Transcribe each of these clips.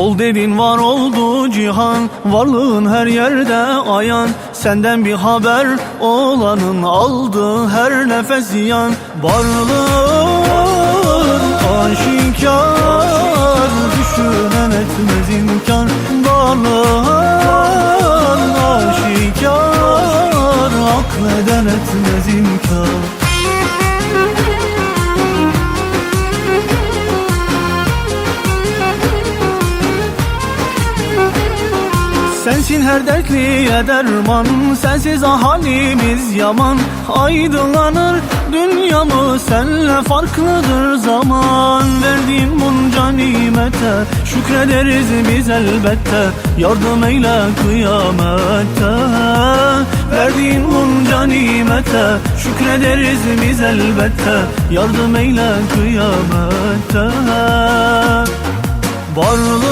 dedin var oldu cihan Varlığın her yerde ayan. Senden bir haber olanın aldı her nefes ziyan. Varlığın aşikar Düşünen etmez imkan. Varlığın aşikar Akleden etmez her dertliye derman Sensiz ahalimiz yaman. Aydınlanır dünyamı Senle farklıdır zaman. Verdiğin bunca nimete Şükrederiz biz elbette. Yardım eyle kıyamette Verdiğin bunca nimete Şükrederiz biz elbette. Yardım eyle kıyamette Varlığın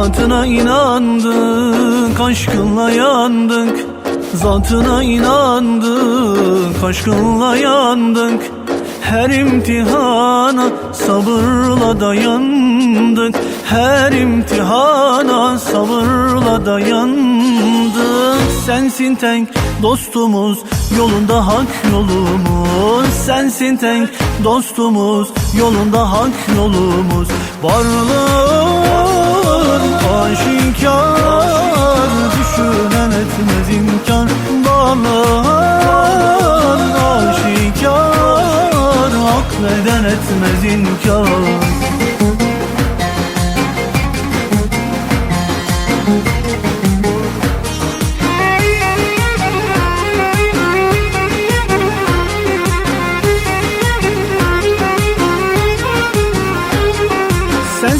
Zatına inandık, aşkınla yandık. Zatına inandık, aşkınla yandık. Her imtihana sabırla dayandık. Her imtihana sabırla dayandık. Sensin tek dostumuz, yolunda hak yolumuz. Sensin tek dostumuz, yolunda hak yolumuz. Varlığın aşikar Düşünen etmez imkan Varlığın aşikar Akleden etmez imkan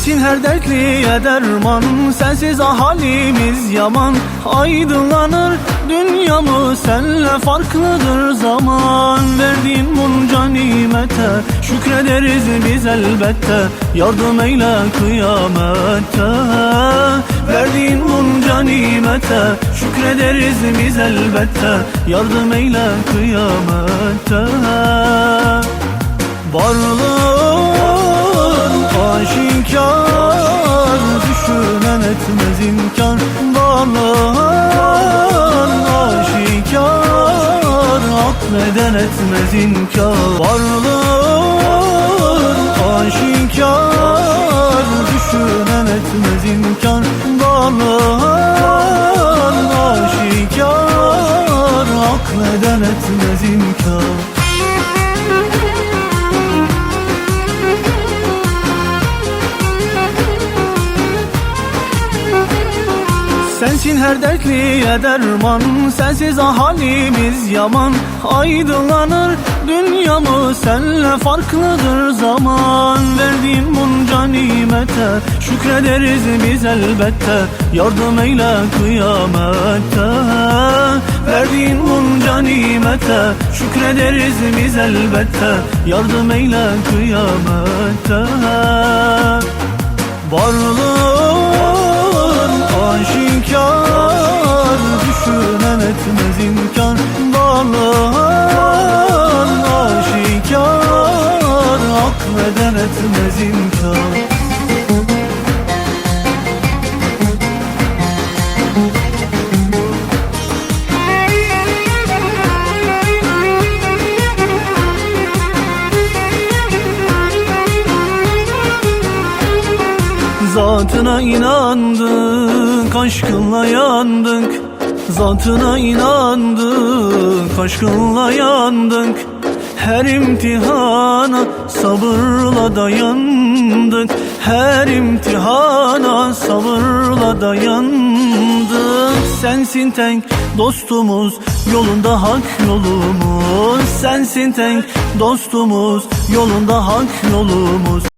Sensin her dertliye derman Sensiz ahalimiz yaman. Aydınlanır dünyamı Senle farklıdır zaman. Verdiğin bunca nimete Şükrederiz biz elbette. Yardım eyle kıyamette Verdiğin bunca nimete Şükrederiz biz elbette. Yardım eyle kıyamette Varlığın Etmez imkan Varlığın aşikar. Akleden etmez imkan Varlığın aşikar. Düşünen etmez imkan Varlığın aşikar. Akleden etmez Sensin her dertliye derman Sensiz ahalimiz yaman. Aydınlanır dünyamı Senle farklıdır zaman. Verdiğin bunca nimete Şükrederiz biz elbette. Yardım eyle kıyamette Verdiğin bunca nimete Şükrederiz biz elbette. Yardım eyle kıyamette Varlığın Akleden etmez imkan. Zatına inandık, aşkınla yandık. Zatına inandık, aşkınla yandık Her imtihana sabırla dayandık. Her imtihana sabırla dayandık. Sensin tek dostumuz, yolunda hak yolumuz. Sensin tek dostumuz, yolunda hak yolumuz